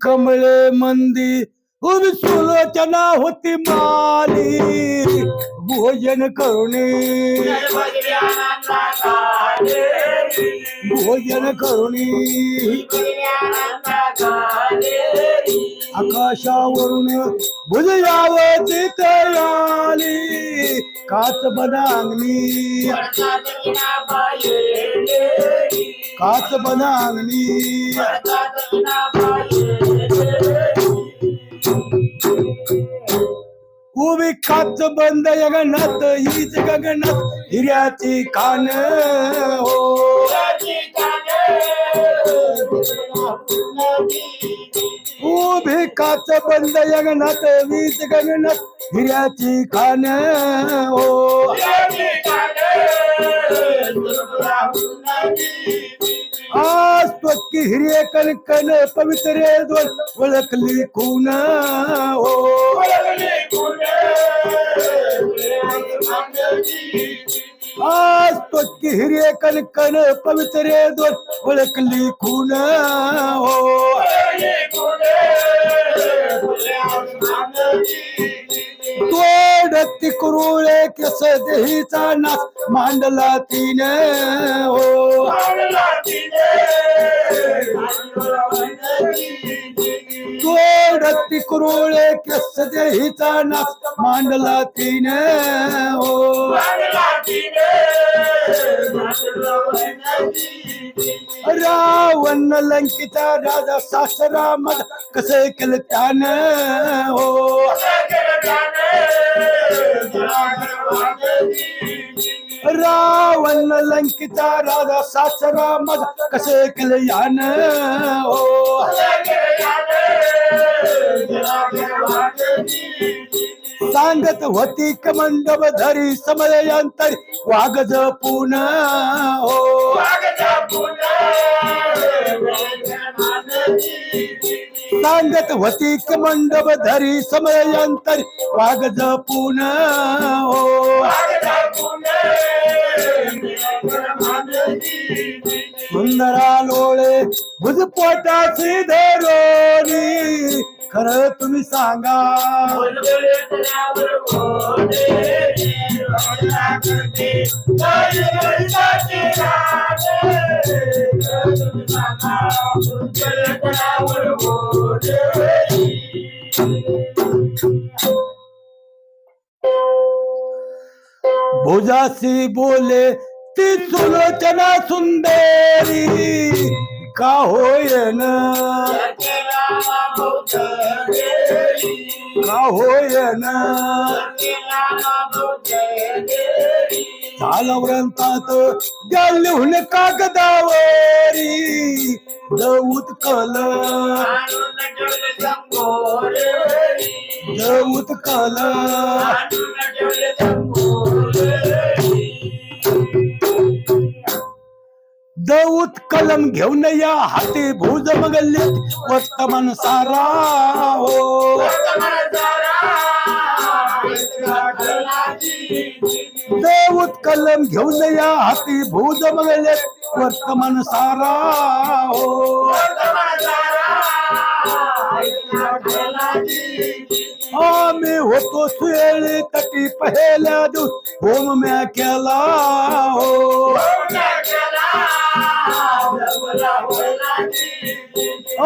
कमळे मंदी सुलोचना होती माली भोजन करुणी भोजन करुणी आकाशावरून भुजयाव ते तयाली काच बनांगणी. काच बनांगणी. उभी काच बंद गगनात हीच गगनात हिऱ्याची खान हो. उभी काच बंद गगनात वीज गगनात हिऱ्याची खान हो. आज पक्की हिरे कणकण पवित्र दोन ओळखली खून हो. आज पक्की हिरे कणकण पवित्रे दोन ओळखली खून. हो. तोडती कुरुळे केस देहीचा नाच मांडला तिने. हो. तोडती कुरुळे केस नाच मांडला तिने. हो रावण लंकिता राजा सासरा कसे केलं त्यानं. हो रावण लंकिता राजा सासरा मग कसे केलं यानं? हो. सांगत होती कमंडब धरी समयांतरी. वाघ जपून हो. सांगत होती कमंडब धरी समयांतरी. वाघ जपून हो. सुंदरा लोळे भुज पोटाची धरोनी खरं तुम्ही सांगा. भुजासी बोले ती सुलोचना सुंदरी. का होयन का होयन झालवरंतात द्या लिहून कागदावरी दौत कल दौत कल दौत कलम घेऊन या हाती भुज मगल्ले वर्तमान सारा हो. देऊत कलम घेऊन या हाती भुज मगल्ले वर्तमान सारा हो. आम्ही होतो सुएळी कटी पहिल्या दिवस. होम म्या केला हो.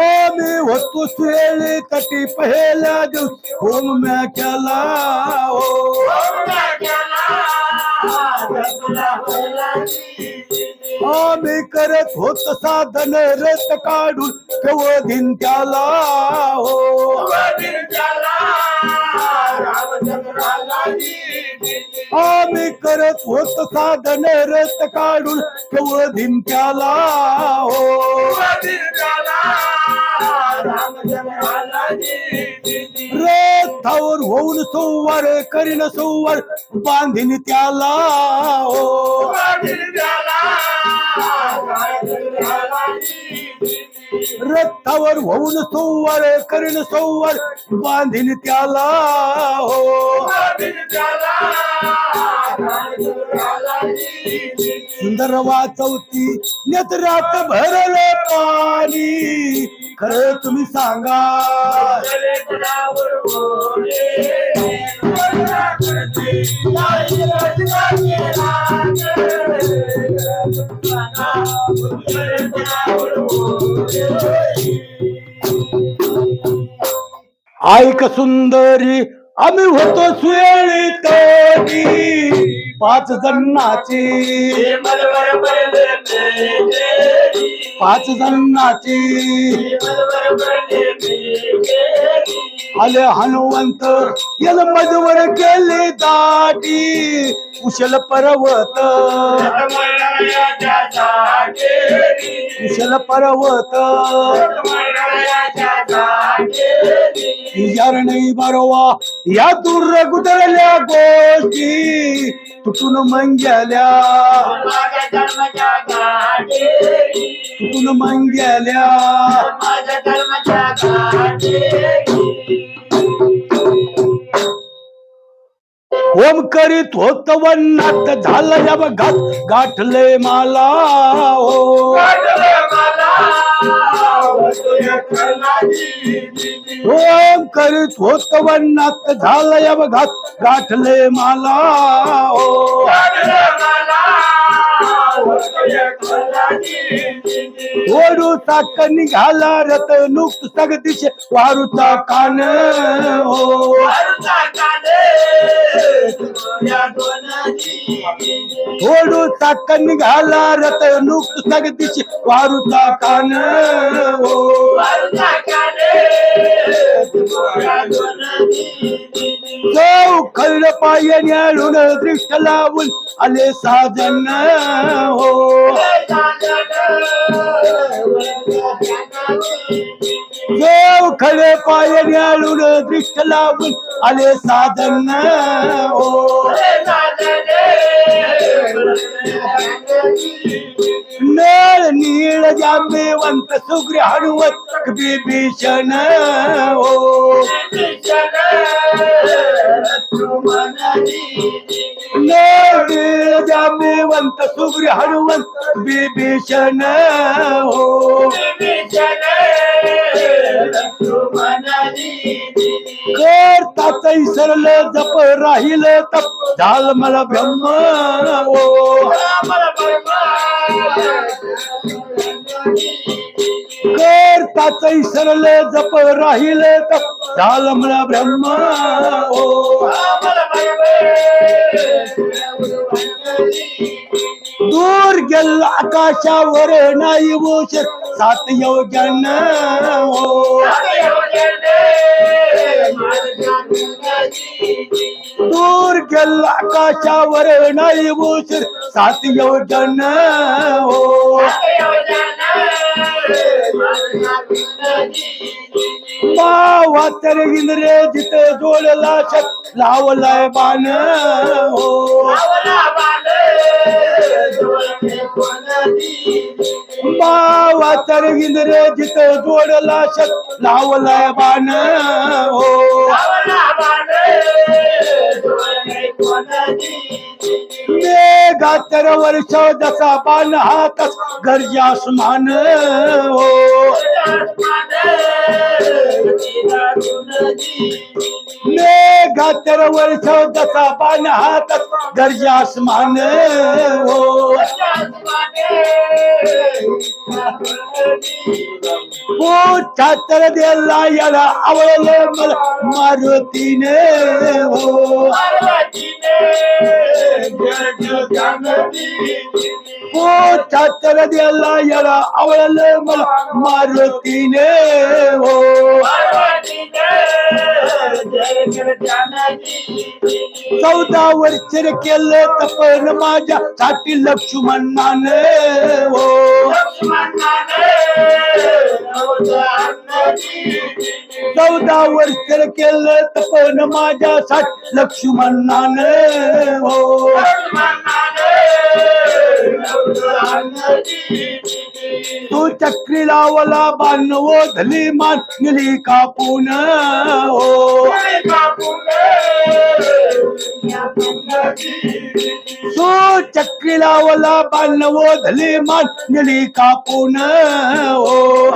आम्ही होतो सुएळी कटी पहिल्या दिवस. होम म्या केला हो. आम्ही करत होत साधन रथ काढून कवधीन त्याला हो. आम्ही करत होत साधन रथ काढून कवधीन त्याला हो. रथावर होऊन सोवार करीन सोवार बांधीन त्याला हो. रथावर होऊन सोवर करीन सोवर बांधील त्याला हो सुंदर वाचवती नेत्रात भरले पाणी खरं तुम्ही सांगा ऐक सुंदरी आम्ही होतो सुयळी तरी पाच जणाची पाच जन्नाची आले हनुमंत याला मजवर केले दाटी. कुशल पर्वत. कुशल पर्वत. यार नाही बरोवा या दूर गुदरल्या गोष्टी. तुटून मंग्याल्या? तुटून मंग्याल्या? ओम करीत होत वनात झालं या घात गाठले मला हो. ओम करीत होत वनात झालं या गाठले मला. हो ओढूचा निघाला रत नुक्त सग दिश वारूचा कान हो. ओढूचा निघाला रत नुक्त सग दिश वारूचा कान हो. जाऊ खरड पाय न्याळून दृष्ट लावून आले साजन. हो जाऊ खडे पाय न्याळून दृष्ट लावून आले साधन हो नळ नीळ जांबेवंत सुग्र हनुवत बिभीषण हो. नळ नीळ जांबेवंत सुग्र हनुवत हो. करताच सरलं जप राहील तप झाल मला ब्रह्म हो करताच सरलं जप राहिल तप झाल मला ब्रह्म. हो. दूर गेल आकाशावर नाही वोश सात योजन हो. दूर गेल आकाशावर नाही वोश सात योजन हो मावा तर इंद्रजित जोडला शत लावलाय बाण हो मावा तर इंद्रजित जोडला शत लावलाय बाण. हो. मेघा तर वर्ष जसा बाण हातच गरजासमान हो. मेघा तर वर्ष जसा बाण हातच गरजासमान हो. पोटा तर दिला याला आवडलं मला मारुतीने हो. पोटा तर दिला याला आवडलं मला मारुतीने हो. चौदा वर्ष केलं तपन माझ्या साठी लक्ष्मणान. हो. चौदा वर्ष केलं तपन माझ्यासाठी लक्ष्मणान. हो. तू चक्री लावला बांधवो धली मान गेली कापून. हो. तो चक्री लावला बांधव धले मान गेली कापून ओ.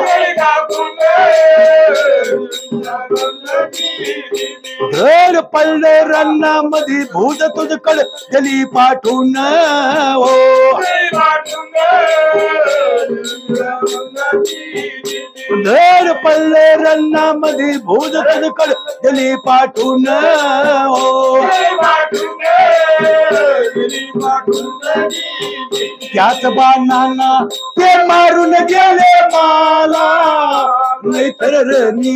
घर पडले रन्नामध्ये भूत तुझकड गेली पाठवून हो घर पडले रन्नामध्ये भूत तुझकड जली पाठवून त्याच बाणांना ते मारून गेले मला. नाहीतर रनी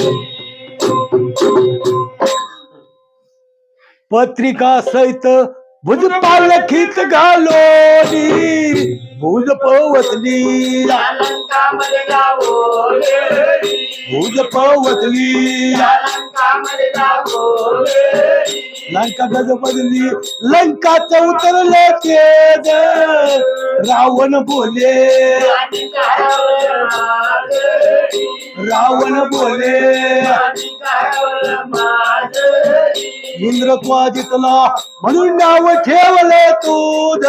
मी पत्रिका सहित भुज पालखीत घालोनी भुज पवतली भुज पवतली लंका गज बदली लंकाच उतरले तेज रावण बोले. रावण बोले. इंद्र जितला म्हणून नाव ठेवले तुझ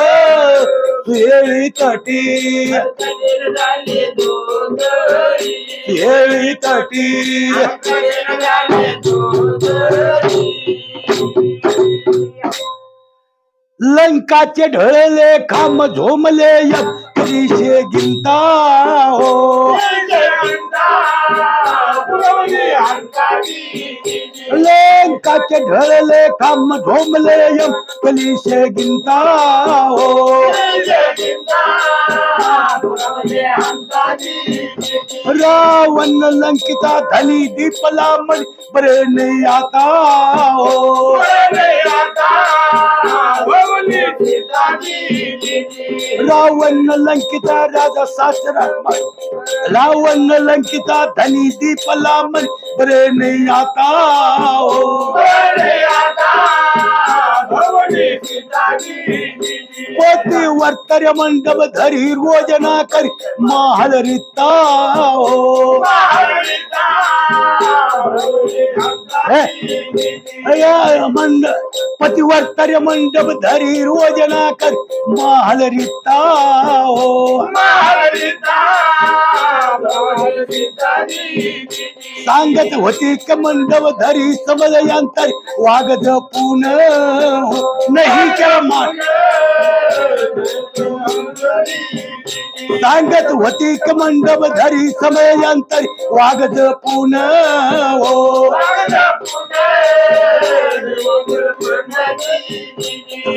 तू येळी तटी. येळी तटी. लंकाचे ढळले खांब झोमले यशे गिंता हो. लंकाचे ढळले खांब झोमले यम कलिशे गिंता हो। रावण लंकिता धनी दीपला मण. बरे नाही आता हो. रावण लंकिता राजा सासरा रावण लंकिता धनी दीपला मण. बरे नाही आता हो. पोती वर्तर मंडप धरी रोजना कर महल रिता मंड पतिवर्तर्य मंडप धरी रोजना कर महाल रिता हो सांगत होती क मंडप धरी समज यांतर वागद पुन. नाही मान सांगत होती क मंडप धरी समय यांतर वागद पुन. हो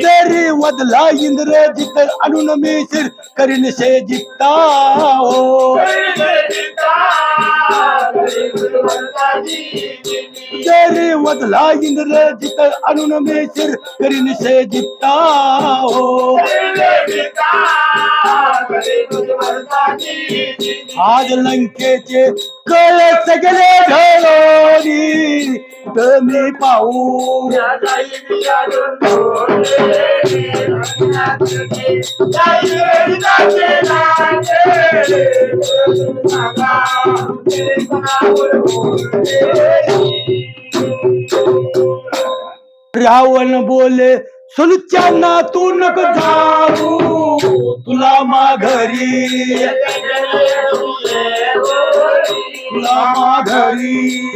जरी वदला इंद्र जित अनुन मिसिर करीन से जित्ता हो. जरी वदला इंद्र जित अनुन मिसिर करीन से जित्ता हो. आज लंकेचे कळ सगळे ढळोनी मी पाहू रावण बोले सुलच्या तू नको जाऊ। तुला माघरी. तुला माघरी.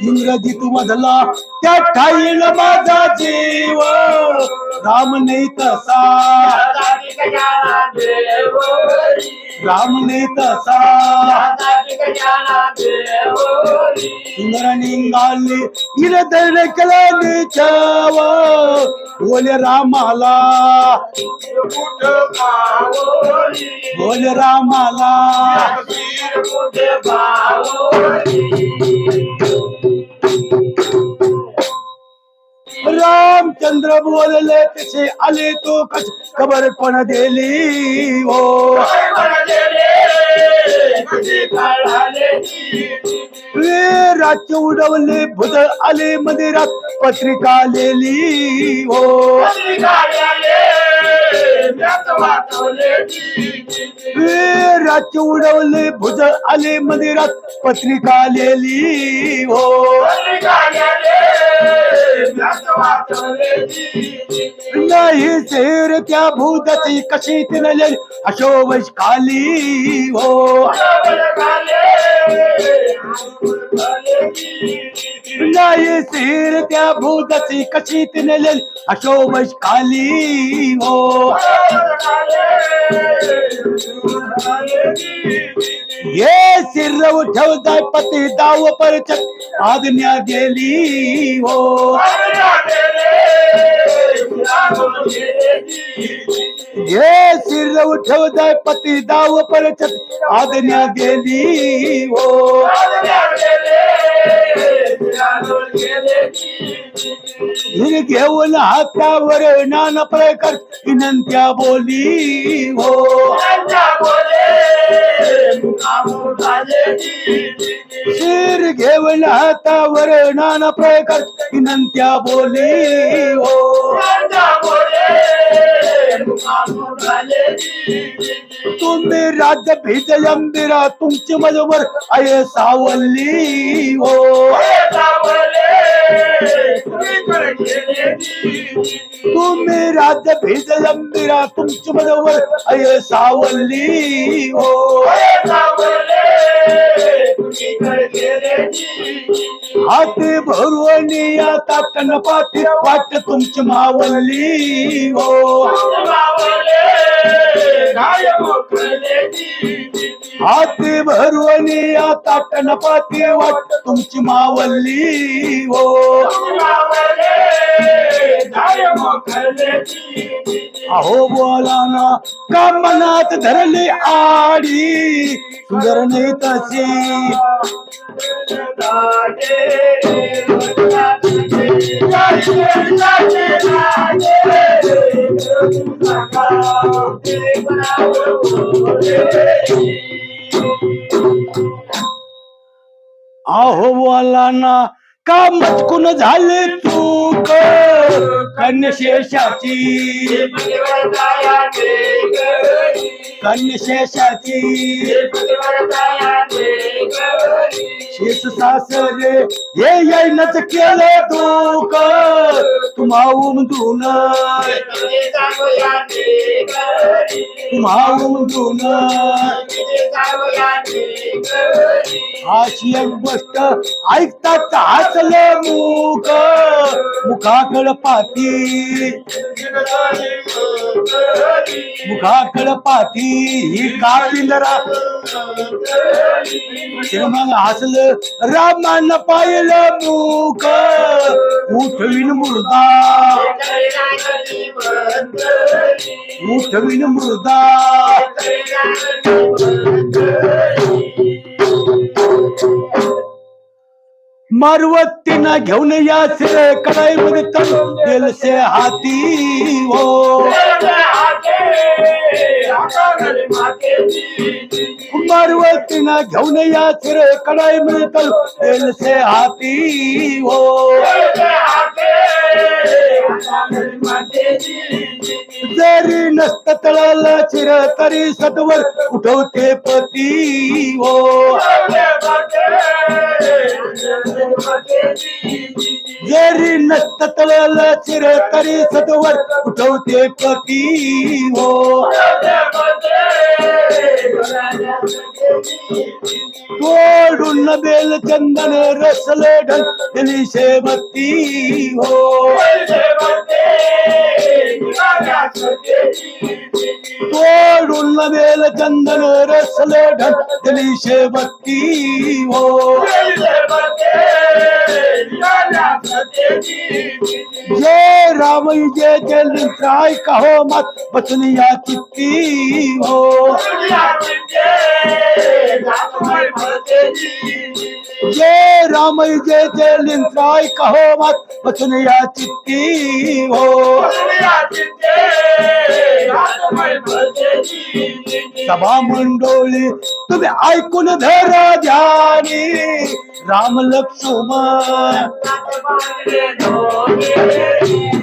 इंग्रजीत मधला त्या ठाईल माझा जीव. राम नाही तसा. राम नाही तसा. सुंदर निघाली हिर धडकला निचाव. बोले रामाला. बोले रामाला. चंद्र बोलले तसे आले तो कस खबर पण दिली हो. राज्य उडवले भुज आले मंदिरात पत्रिका आलेली हो. राज्य उडवले भुज आले मंदिरात पत्रिका आलेली हो. नाही शेर त्या भूताची कशी तिनले अशोभश खाली हो. नाही सिर त्या भूताची कशी तिने अशोभश खाली हो. ये सिर उठवताय पती दाव परचत आज्ञा गेली हो. ये सिर उठवताय पती दाव परचत आज्ञा गेली हो. घेऊन हातावर नाना प्रकार विनंत्या बोली हो. शिर घेऊन हातावर नाना प्रकार विनंत्या बोली हो. तुम्ही राज्य भीत यंदिरा तुमची माझ्यावर आहे सावल्ली हो. तुम्ही राज्य भीत यंदिरा तुमची माझ्यावर आहे सावल्ली हो. हाती भरून या ताटन पाठी वाट तुमची मावल्ली हो. हाती भरून या ताटन पाठी वाट तुमची मावल्ली हो. अहो बोला ना का मनात धरली आडी सुंदर नाही तशी अहो बोला ना का मचकून झाले चूक? कन्यशेषाची. कन्यशेषाची. शेष सासरे हे येईनच केलं दुःख तुम्हा उमदून तुम्हा उमदून अशी एक गोष्ट ऐकतात हसले मुख मुखाकड पाती मुखाकड पाती ही कापिंदरा ते मग हसलं रामानं पाहिलं मुख उठवीन मुर्दा उठवीन मुर्दा मारवत्तीनं घेऊन या सिरे कडाईमध्ये तळ हाती. हो. मारवतीनं घेऊन या सिरे कडाई मिळतल. तेलसे हाती हो. जरी नसत तळाला चिर तरी सत्वर उठवते पती हो. जरी नसत तळाला चिर तरी सदवर उठवते पती हो. तोडून बेल चंदन रसले ढल दिली शेवती हो। तोडून बेल चंदन रसले ढल दिली शेवती हो। जय राम जय जय काय कहो मत बचनिया चित्ती हो। जय राम जय जय लिंत्राय कहो मत बचन या चित्ती हो सभा मंडोळी तुम्ही ऐकून धर ध्यानी। राम लक्ष्मण।